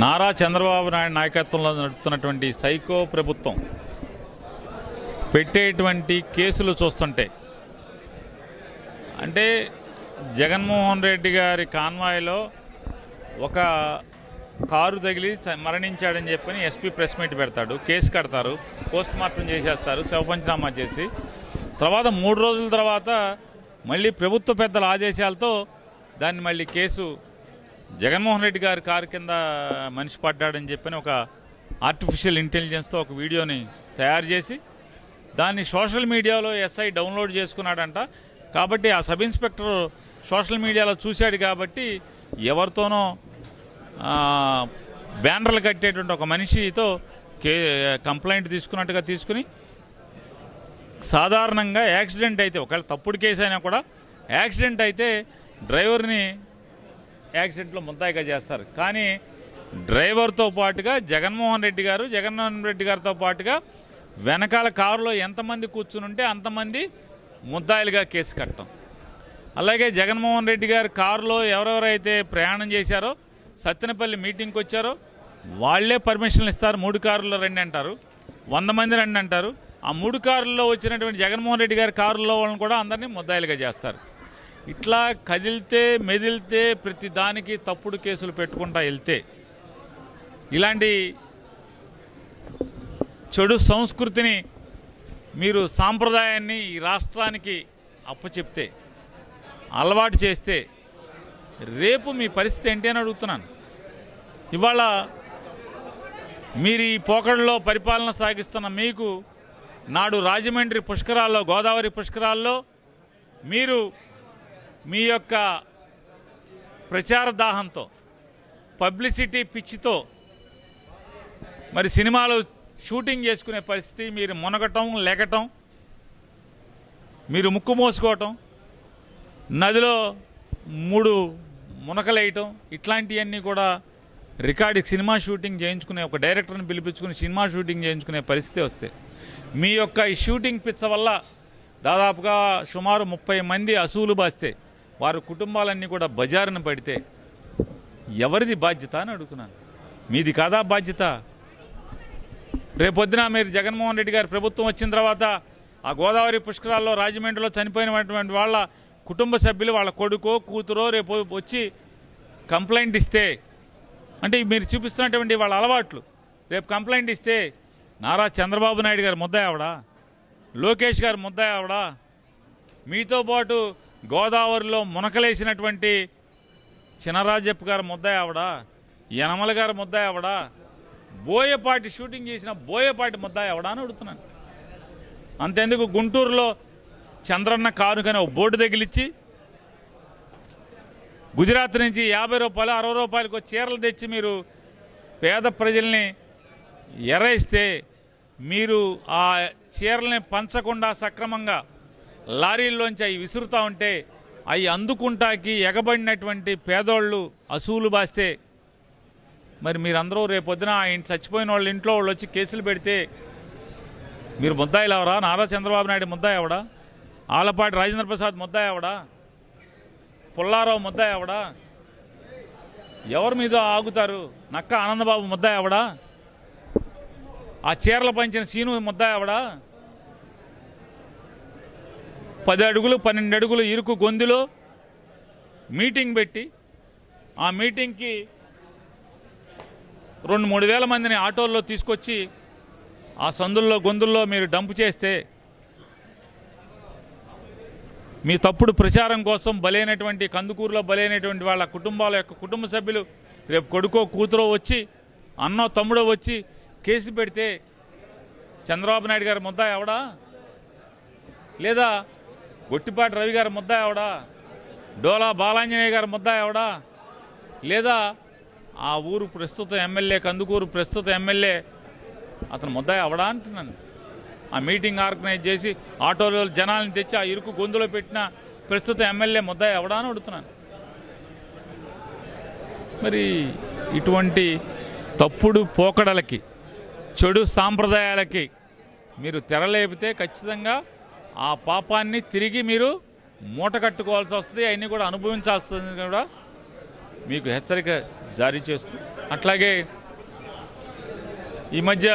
నారా చంద్రబాబు నాయుడు నాయకత్వంలో నడుపుతున్నటువంటి సైకో ప్రభుత్వం పెట్టేటువంటి కేసులు చూస్తుంటే అంటే జగన్మోహన్ రెడ్డి గారి కాన్వాయ్లో ఒక కారు తగిలి చ- మరణించాడని చెప్పని ఎస్పీ ప్రెస్ మీట్ పెడతాడు. కేసు కడతారు. పోస్ట్ మార్టం చేసేస్తారు. శవపంచనామా చేసి. తర్వాత మూడు రోజుల తర్వాత మళ్ళీ ప్రభుత్వ పెద్దల ఆదేశాలతో దాన్ని మళ్ళీ కేసు జగన్మోహన్ రెడ్డి గారి కారు కింద మనిషి పడ్డాడని చెప్పని ఒక ఆర్టిఫిషియల్ ఇంటెలిజెన్స్తో ఒక వీడియోని తయారు చేసి దాన్ని సోషల్ మీడియాలో ఎస్ఐ డౌన్లోడ్ చేసుకున్నాడంట. కాబట్టి ఆ సబ్ ఇన్స్పెక్టర్ సోషల్ మీడియాలో చూశాడు కాబట్టి ఎవరితోనో బ్యానర్లు కట్టేటువంటి ఒక మనిషితో కే కంప్లైంట్ తీసుకున్నట్టుగా తీసుకుని సాధారణంగా యాక్సిడెంట్ అయితే ఒకవేళ తప్పుడు కేసు అయినా కూడా యాక్సిడెంట్ అయితే డ్రైవర్ని యాక్సిడెంట్లో ముద్దాయిగా చేస్తారు. కానీ డ్రైవర్తో పాటుగా జగన్మోహన్ రెడ్డి గారు జగన్మోహన్ రెడ్డి గారితో పాటుగా వెనకాల కారులో ఎంతమంది కూర్చుని ఉంటే అంతమంది ముద్దాయిలుగా కేసు కట్టడం. అలాగే జగన్మోహన్ రెడ్డి గారు కారులో ఎవరెవరైతే ప్రయాణం చేశారో సత్తెనపల్లి మీటింగ్కి వచ్చారో వాళ్ళే పర్మిషన్లు ఇస్తారు. మూడు కారుల్లో రండి అంటారు. వంద మంది రండి అంటారు. ఆ మూడు కారుల్లో వచ్చినటువంటి జగన్మోహన్ రెడ్డి గారి కారుల్లో వాళ్ళని కూడా అందరినీ ముద్దాయిలుగా చేస్తారు. ఇట్లా కదిలితే మెదిలితే ప్రతి దానికి తప్పుడు కేసులు పెట్టుకుంటా వెళ్తే ఇలాంటి చెడు సంస్కృతిని మీరు సాంప్రదాయాన్ని ఈ రాష్ట్రానికి అప్పచెప్తే అలవాటు చేస్తే రేపు మీ పరిస్థితి ఏంటి అని అడుగుతున్నాను. ఇవాళ మీరు ఈ పోకడలో పరిపాలన సాగిస్తున్న మీకు నాడు రాజమండ్రి పుష్కరాల్లో గోదావరి పుష్కరాల్లో మీరు మీ యొక్క ప్రచార దాహంతో పబ్లిసిటీ పిచ్చితో మరి సినిమాలు షూటింగ్ చేసుకునే పరిస్థితి మీరు మునగటం లెగటం మీరు ముక్కు మోసుకోవటం నదిలో మూడు మునకలేయటం ఇట్లాంటివన్నీ కూడా రికార్డింగ్ సినిమా షూటింగ్ చేయించుకునే ఒక డైరెక్టర్ని పిలిపించుకుని సినిమా షూటింగ్ చేయించుకునే పరిస్థితి వస్తే మీ యొక్క ఈ షూటింగ్ పిచ్చ వల్ల దాదాపుగా సుమారు ముప్పై మంది అసూలు బాస్తే వారి కుటుంబాలన్నీ కూడా బజారున పడితే ఎవరిది బాధ్యత అని అడుగుతున్నాను. మీది కాదా బాధ్యత? రేపొద్దున మీరు జగన్మోహన్ రెడ్డి గారి ప్రభుత్వం వచ్చిన తర్వాత ఆ గోదావరి పుష్కరాల్లో రాజమండ్రిలో చనిపోయినటువంటి వాళ్ళ కుటుంబ సభ్యులు వాళ్ళ కొడుకో కూతురో రేపు వచ్చి కంప్లైంట్ ఇస్తే అంటే మీరు చూపిస్తున్నటువంటి వాళ్ళ అలవాట్లు రేపు కంప్లైంట్ ఇస్తే నారా చంద్రబాబు నాయుడు గారు ముద్దాయి ఆవిడా లోకేష్ గారు ముద్దాయి ఆవిడా మీతో పాటు గోదావరిలో మునకలేసినటువంటి చినరాజప్ప గారు ముద్దాయి ఆవిడ యనమల గారు ముద్దాయి ఆవిడ బోయపాటి షూటింగ్ చేసిన బోయపాటి ముద్దాయి ఆవిడ అని అడుగుతున్నాను. అంతెందుకు గుంటూరులో చంద్రన్న కానుకనే ఒక బోర్డు తగిలిచ్చి గుజరాత్ నుంచి యాభై రూపాయలు అరవై రూపాయలకు ఒక చీరలు తెచ్చి మీరు పేద ప్రజల్ని ఎరైస్తే మీరు ఆ చీరల్ని పంచకుండా సక్రమంగా లారీల్లోంచి అవి విసురుతూ ఉంటే అవి అందుకుంటాకి ఎగబడినటువంటి పేదోళ్ళు అసూలు బాస్తే మరి మీరందరూ రేపొద్దున ఆ ఇంటి చచ్చిపోయిన వాళ్ళ ఇంట్లో వాళ్ళు వచ్చి కేసులు పెడితే మీరు ముద్దాయిలు ఎవరా నారా చంద్రబాబు నాయుడు ముద్దాయి ఎవడా? ఆలపాటి రాజేంద్ర ప్రసాద్ ముద్దాయి పుల్లారావు ముద్దాయి ఆవిడ? ఎవరి మీద ఆగుతారు? నక్క ఆనందబాబు ముద్దాయి ఆవిడ? ఆ చీరలు పంచిన సీను ముద్దాయి ఆవిడ? పది అడుగులు పన్నెండు అడుగులు ఇరుకు గొంతులో మీటింగ్ పెట్టి ఆ మీటింగ్కి రెండు మూడు వేల మందిని ఆటోల్లో తీసుకొచ్చి ఆ సందుల్లో గొంతుల్లో మీరు డంప్ చేస్తే మీ తప్పుడు ప్రచారం కోసం బలైనటువంటి కందుకూరులో బలైనటువంటి వాళ్ళ కుటుంబాల యొక్క కుటుంబ సభ్యులు రేపు కొడుకో కూతురో వచ్చి అన్నో తమ్ముడో వచ్చి కేసు పెడితే చంద్రబాబు నాయుడు గారి ముద్దా ఎవడా? లేదా గొట్టిపాటి రవి గారి ముద్దా ఎవడా? డోలా బాలాంజనేయ గారి ముద్దా ఎవడా? లేదా ఆ ఊరు ప్రస్తుత ఎమ్మెల్యే కందుకూరు ప్రస్తుత ఎమ్మెల్యే అతను ముద్దాయి అవడా అంటున్నాను? ఆ మీటింగ్ ఆర్గనైజ్ చేసి ఆటోలో జనాలను తెచ్చి ఆ ఇరుకు గొంతులో పెట్టిన ప్రస్తుత ఎమ్మెల్యే ముద్దాయి అవడా అని అడుగుతున్నాను. మరి ఇటువంటి తప్పుడు పోకడలకి చెడు సాంప్రదాయాలకి మీరు తెరలేపితే ఖచ్చితంగా ఆ పాపాన్ని తిరిగి మీరు మూట కట్టుకోవాల్సి వస్తుంది అవన్నీ కూడా అనుభవించాల్సి వస్తుంది కూడా మీకు హెచ్చరిక జారీ చేస్తుంది అట్లాగే ఈ మధ్య